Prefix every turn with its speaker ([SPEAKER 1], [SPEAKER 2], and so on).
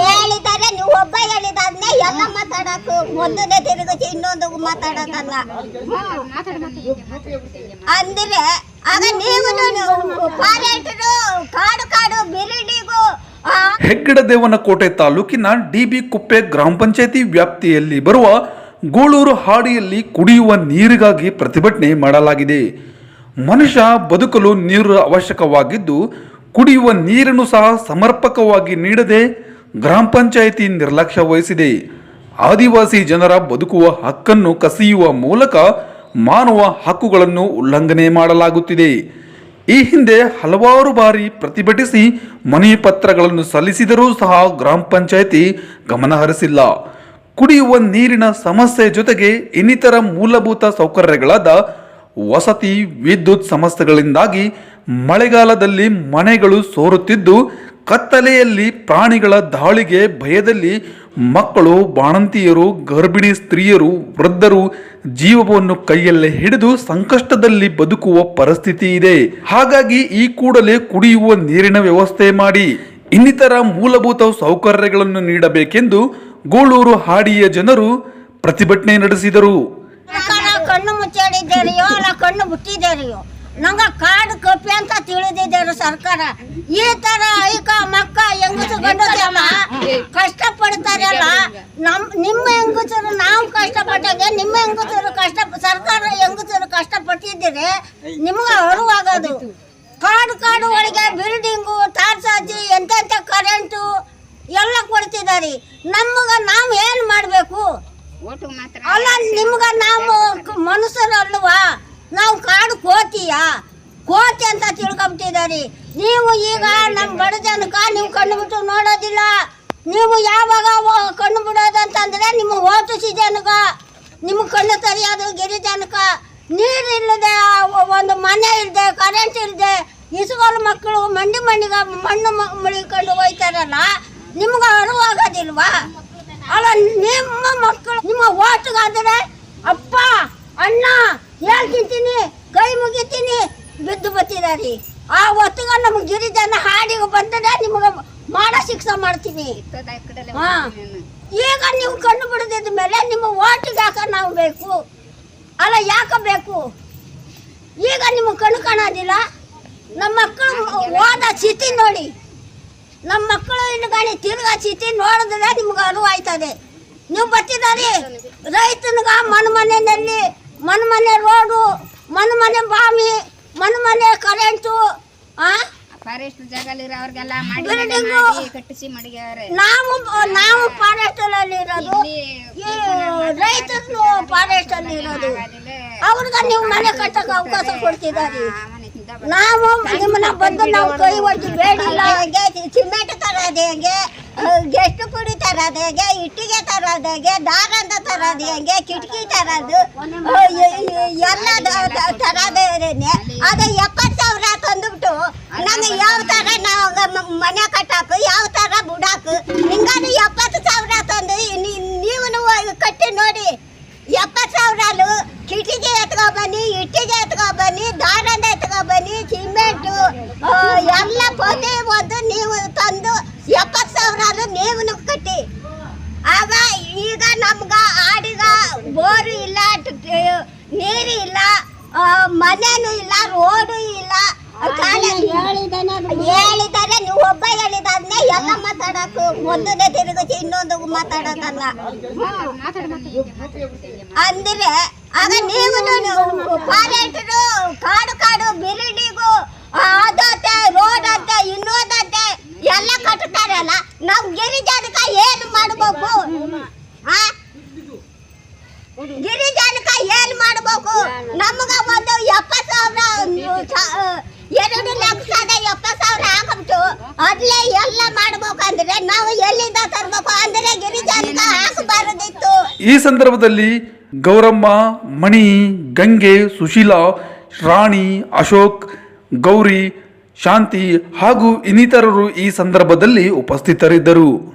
[SPEAKER 1] ಹೇಳಿದರೆ ನೀವು ಒಬ್ಬ ಹೇಳಿದಾದ್ನೆ ಎಲ್ಲ ಮಾತಾಡಕು. ಒಂದನೇ ತಿರುಗಿಸಿ ಇನ್ನೊಂದು ಮಾತಾಡಕಲ್ಲ ಅಂದ್ರೆ ಆಗ ನೀವು ಫಾರೆಸ್ಟ್ರು ಕಾಡು ಕಾಡು ಬಿಲ್ಡಿಗೂ
[SPEAKER 2] ಹೆಗ್ಗಡದೇವನಕೋಟೆ ತಾಲೂಕಿನ ಡಿಬಿ ಕುಪ್ಪೆ ಗ್ರಾಮ ಪಂಚಾಯಿತಿ ವ್ಯಾಪ್ತಿಯಲ್ಲಿ ಬರುವ ಗೂಳೂರು ಹಾಡಿಯಲ್ಲಿ ಕುಡಿಯುವ ನೀರಿಗಾಗಿ ಪ್ರತಿಭಟನೆ ಮಾಡಲಾಗಿದೆ. ಮನುಷ್ಯ ಬದುಕಲು ನೀರು ಅವಶ್ಯಕವಾಗಿದ್ದು ಕುಡಿಯುವ ನೀರನ್ನು ಸಹ ಸಮರ್ಪಕವಾಗಿ ನೀಡದೆ ಗ್ರಾಮ ಪಂಚಾಯಿತಿ ನಿರ್ಲಕ್ಷ್ಯ ವಹಿಸಿದೆ. ಆದಿವಾಸಿ ಜನರ ಬದುಕುವ ಹಕ್ಕನ್ನು ಕಸಿಯುವ ಮೂಲಕ ಮಾನವ ಹಕ್ಕುಗಳನ್ನು ಉಲ್ಲಂಘನೆ ಮಾಡಲಾಗುತ್ತಿದೆ. ಈ ಹಿಂದೆ ಹಲವಾರು ಬಾರಿ ಪ್ರತಿಭಟಿಸಿ ಮನೆ ಪತ್ರಗಳನ್ನು ಸಲ್ಲಿಸಿದರೂ ಸಹ ಗ್ರಾಮ ಪಂಚಾಯಿತಿ ಗಮನಹರಿಸಿಲ್ಲ ಕುಡಿಯುವ ನೀರಿನ ಸಮಸ್ಯೆ ಜೊತೆಗೆ ಇನ್ನಿತರ ಮೂಲಭೂತ ಸೌಕರ್ಯಗಳಾದ ವಸತಿ ವಿದ್ಯುತ್ ಸಮಸ್ಯೆಗಳಿಂದಾಗಿ ಮಳೆಗಾಲದಲ್ಲಿ ಮನೆಗಳು ಸೋರುತ್ತಿದ್ದು, ಕತ್ತಲೆಯಲ್ಲಿ ಪ್ರಾಣಿಗಳ ದಾಳಿಗೆ ಭಯದಲ್ಲಿ ಮಕ್ಕಳು, ಬಾಣಂತಿಯರು, ಗರ್ಭಿಣಿ ಸ್ತ್ರೀಯರು, ವೃದ್ಧರು ಜೀವವನ್ನು ಕೈಯಲ್ಲೇ ಹಿಡಿದು ಸಂಕಷ್ಟದಲ್ಲಿ ಬದುಕುವ ಪರಿಸ್ಥಿತಿ ಇದೆ. ಹಾಗಾಗಿ ಈ ಕೂಡಲೇ ಕುಡಿಯುವ ನೀರಿನ ವ್ಯವಸ್ಥೆ ಮಾಡಿ. ಇನ್ನಿತರ ಮೂಲಭೂತ ಸೌಕರ್ಯಗಳನ್ನು ನೀಡಬೇಕೆಂದು ಗೋಳೂರು ಹಾಡಿಯ ಜನರು ಪ್ರತಿಭಟನೆ ನಡೆಸಿದರು.
[SPEAKER 1] ಕಣ್ಣು ಮುಚ್ಚಾಡಿದ್ದಾರೆಯೋ ಅಲ್ಲ ಕಣ್ಣು ಬಿಟ್ಟಿದ್ದಾರೆಯೋ ನಂಗ ಕಾಡು ಕಪ್ಪಿ ಅಂತ ತಿಳಿದಿದ್ದಾರೆ ಸರ್ಕಾರ. ಈ ತರ ಐಕ ಮಕ್ಕ ಹೆಂಗಸು ಗಂಡಸಮ್ಮ ಕಷ್ಟ ಪಡ್ತಾರಲ್ಲ ನಮ್, ನಿಮ್ಮ ಹೆಂಗಸರು ನಾವು ಕಷ್ಟಪಟ್ಟಾಗೆ ನಿಮ್ಮ ಹೆಂಗಸರು ಕಷ್ಟ, ಸರ್ಕಾರ ಹೆಂಗಸರು ಕಷ್ಟ ಪಟ್ಟಿದ್ದೀರಿ ನಿಮ್ಗೆ ಅಳುವಾಗೋದು ಕಾಡು ಕಾಡು ಒಳಗೆ ಬಿಲ್ಡಿಂಗು ತಾರ್ಸಾಜಿ ಎಂತೆಂಥ ಕರೆಂಟು ಎಲ್ಲ ಕೊಡ್ತಿದ್ದಾರೆ. ನಮ್ಗ ನಾವು ಏನು ಮಾಡಬೇಕು? ಅಲ್ಲ ನಿಮ್ಗ ನಾವು ಮನುಷ್ಯರಲ್ವಾ ನಾವು ಕಾಡು ಕೋತಿಯ? ಕೋತಿ ಅಂತ ತಿಳ್ಕೊಂಬಿಟ್ಟಿದಾರಿ. ನೀವು ಈಗ ನಮ್ಮ ಬಡ. ಜನಕ ನೀವು ಕಣ್ಣು ಬಿಟ್ಟು ನೋಡೋದಿಲ್ಲ. ನೀವು ಯಾವಾಗ ಕಣ್ಣು ಬಿಡೋದಂತಂದ್ರೆ ನಿಮ್ಮ ಓಟು ಜನಕ ನಿಮ್ಮ ಕಣ್ಣು ಸರಿಯಾದ ಗಿರಿಜನಕ ನೀರು ಇಲ್ಲದೆ ಒಂದು ಮನೆ ಇಲ್ಲದೆ ಕರೆಂಟ್ ಇಲ್ಲದೆ ಇಸುಗಲು ಮಕ್ಕಳು ಮಂಡಿ ಮಣ್ಣಿಗೆ ಮಣ್ಣು ಮುಳಿಕೊಂಡು ಹೋಯ್ತಾರಲ್ಲ ನಿಮ್ಗೆ ಅಳುವಾಗೋದಿಲ್ವಾ ಅಲ್ಲ, ನಿಮ್ಮ ಮಕ್ಕಳು, ನಿಮ್ಮ ಓಟಗಾದರೆ ಅಪ್ಪ, ಅಣ್ಣ ಹೇಳ್ತಿಂತೀನಿ ಕೈ ಮುಗಿತೀನಿ, ಬಿದ್ದು ಬತ್ತಿದಾರಿ. ಆ ಹೊತ್ತಿಗೆ ನಮ್ಗೆ ಗಿರಿಜನ ಹಾಡಿಗೆ ಬಂದರೆ ನಿಮ್ಗೆ ಮಾಡ ಶಿಕ್ಷೆ ಮಾಡ್ತೀನಿ. ಈಗ ನೀವು ಕಣ್ಣು ಬಿಡದಿದ್ದ ಮೇಲೆ ನಿಮ್ಮ ಓಟಿಗೆ ಯಾಕೆ ನಾವು ಬೇಕು? ಅಲ್ಲ, ಯಾಕೆ ಬೇಕು? ಈಗ ನಿಮ್ಮ ಕಣ್ಣು ಕಾಣೋದಿಲ್ಲ. ನಮ್ಮ ಮಕ್ಕಳು ಓದ ಸ್ಥಿತಿ ನೋಡಿ. ನಮ್ಮ ಮಕ್ಕಳು ಹಿಂದ್ಗಡೆ ತಿರ್ಗಾ ಚೀತಿ ನೋಡಿದ್ರೆ ನಿಮ್ಗೆ ಅರಿವು ಆಯ್ತದೆ ನೀವು ಬರ್ತಿದ್ದಾರೆ ರೈತನಿಗ ಮನ ಮನೆಯಲ್ಲಿ ಮನ ಮನೆ ರೋಡು ಮನ ಮನೆ ಬಾವಿ ಮನ ಮನೆ ಕರೆಂಟು ಆ?
[SPEAKER 3] ಫಾರೆಸ್ಟ್ ಜಾಗಲಿರೋ ಅವ್ರಿಗೆಲ್ಲ ಮಾಡಿ ಕಟ್ಟಿಸಿ
[SPEAKER 1] ನಾವು ನಾವು ಫಾರೆಸ್ಟ್ ಅಲ್ಲಿ ಇರೋದು ರೈತರು ಫಾರೆಸ್ಟ್ ಅಲ್ಲಿ ಇರೋದು. ಅವ್ರಿಗೆ ನೀವು ಮನೆ ಕಟ್ಟಕ್ಕೆ ಅವಕಾಶ ಕೊಡ್ತಿದ್ದಾರೆ ನಾವು ನಿಮ್ಮನ್ನ ಬಂದು ನಾವು ಕೈ ಒಡ್ಡಿ ತರೋದು ಹೇಗೆ ಗೆಸ್ಟ್ ಪುಡಿ ತರೋದು ಹೇಗೆ, ಇಟ್ಟಿಗೆ ತರೋದು ಹೇಗೆ ಅಂತ ತರೋದು ಹೆಂಗೆ, ಕಿಟಕಿ ತರೋದು ಎಲ್ಲ ತರೋದೇನೆ ಅದು ಎಪ್ಪತ್ತು ಸಾವಿರ ತಂದುಬಿಟ್ಟು ನನಗೆ ಯಾವ ಥರ ನಾವು ಮನೆ ಕಟ್ಟಾಕು, ಯಾವ ಥರ ಬುಡಾಕು, ಹಿಂಗಾದ್ರೆ ಎಪ್ಪತ್ತು ಸಾವಿರ ತಂದು ನೀವು ಕಟ್ಟಿ ನೋಡಿ. ಎಪ್ಪತ್ತು ಸಾವಿರ ಕಿಟಕಿ ಎತ್ಕೊಬನ್ನಿ ಇಟ್ಟಿಗೆ ಎತ್ಕೊಬನ್ನಿ ಬನ್ನಿ ಎತ್ಕೊಬನ್ನಿ ಎತ್ಕೊ ಬನ್ನಿ, ಸಿಮೆಂಟು ಆ, ಎಲ್ಲ ಪೊದೆ ಒಂದು ನೀವು ತಂದು ಎಪ್ಪತ್ತು ಸಾವಿರ ನೀವು ಕಟ್ಟಿ ಆಗ ಈಗ ನಮ್ಗ ಆಡಿಗ ಬೋರು ಇಲ್ಲ ನೀರು ಇಲ್ಲ ಮನೆನೂ ಇಲ್ಲ ರೋಡು ಇಲ್ಲ. ಹೇಳಿದ್ದಾರೆ ನೀವು ಒಬ್ಬ ಹೇಳಿದಾದ್ನೆ ಎಲ್ಲ ಮಾತಾಡೋಕು. ಒಂದನೇ ತಿರುಗಿಸಿ ಇನ್ನೊಂದು ಮಾತಾಡೋದಲ್ಲ. ಅಂದ್ರೆ ಆಗ ನೀವು ಪಾಲೇಟರು ಕಾಡು ಕಾಡು ಬಿಲ್ಡಿಂಗು ಅದಂತೆ ರೋಡ್ ಅಂತೆ ಇನ್ನೊಂದಂತೆ ಎಲ್ಲ ಕಟ್ಟುತ್ತಾರಲ್ಲ ನಾವು ಗಿರಿಜನಕ ಏನು ಮಾಡಬೇಕು ಆ ಗಿರಿಜನಕ ಏನ್ ಮಾಡ್ಬೇಕು? ನಮಗ ಒಂದು ಎಪ್ಪತ್ತು ಸಾವಿರ ಎರಡು ಲಕ್ಷದ ಎಪ್ಪತ್ತು ಸಾವಿರ ಹಾಕಬಿಟ್ಟು ಅದ್ಲೇ ಎಲ್ಲ ಮಾಡ್ಬೇಕಂದ್ರೆ ನಾವು ಎಲ್ಲಿಂದ ತರ್ಬೇಕು? ಅಂದ್ರೆ ಗಿರಿಜನಕ ಹಾಕಬಾರದಿತ್ತು.
[SPEAKER 2] ಈ ಸಂದರ್ಭದಲ್ಲಿ ಗೌರಮ್ಮ ಮಣಿ ಗಂಗೆ ಸುಶೀಲಾ ರಾಣಿ ಅಶೋಕ್ ಗೌರಿ ಶಾಂತಿ ಹಾಗೂ ಇನ್ನಿತರರು ಈ ಸಂದರ್ಭದಲ್ಲಿ ಉಪಸ್ಥಿತರಿದ್ದರು.